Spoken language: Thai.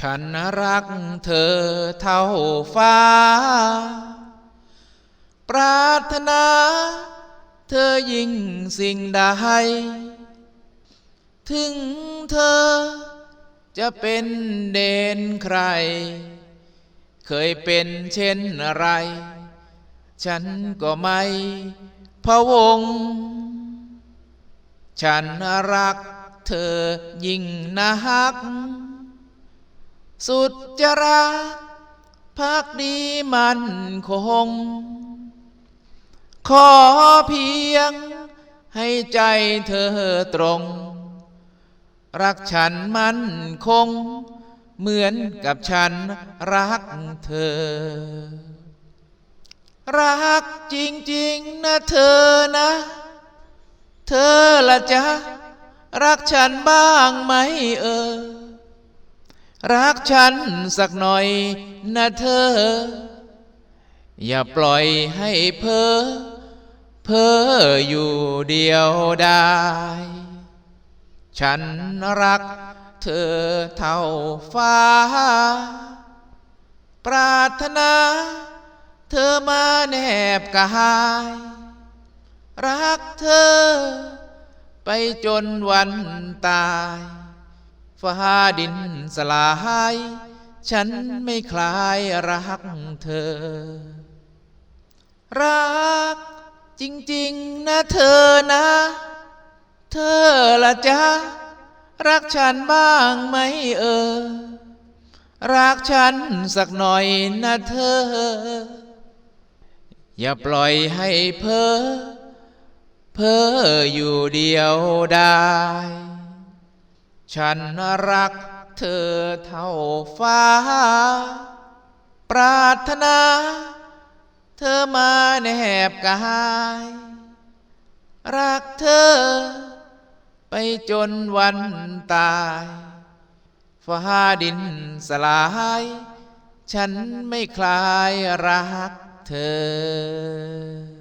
ฉันรักเธอเท่าฟ้า ปรารถนา เธอยิ่งสิ่งใด ถึงเธอจะเป็นเด่นใคร เคยเป็นเช่นไร ฉันก็ไม่พะวง ฉันรักเธอยิ่งนัก สุดจะรักพักดีมันคง ขอเพียงให้ใจเธอตรง รักฉันมันคง เหมือนกับฉันรักเธอ รักจริงๆนะเธอนะ เธอละจ๊ะ รักฉันบ้างไหมเออ รักฉันสักหน่อยนะเธอ อย่าปล่อยให้เพ้อเพ้ออยู่เดียวได้ฉันรักเธอเท่าฟ้า ปรารถนา เธอมาแนบกาย รักเธอ ไปจนวันตาย ฟ้าดินสลาย ฉันไม่คลายรักเธอ รักจริง ๆ นะเธอนะ เธอละจ๊ะรักฉันบ้างไหมเออ รักฉันสักหน่อยนะเธอ อย่าปล่อยให้เพ้อเพ้ออยู่เดียวได้ ฉันรักเธอเท่าฟ้า ปรารถนา เธอมาแนบกาย รักเธอ ไปจนวันตายฟ้าดินสลาย ฉันไม่คลายรักเธอ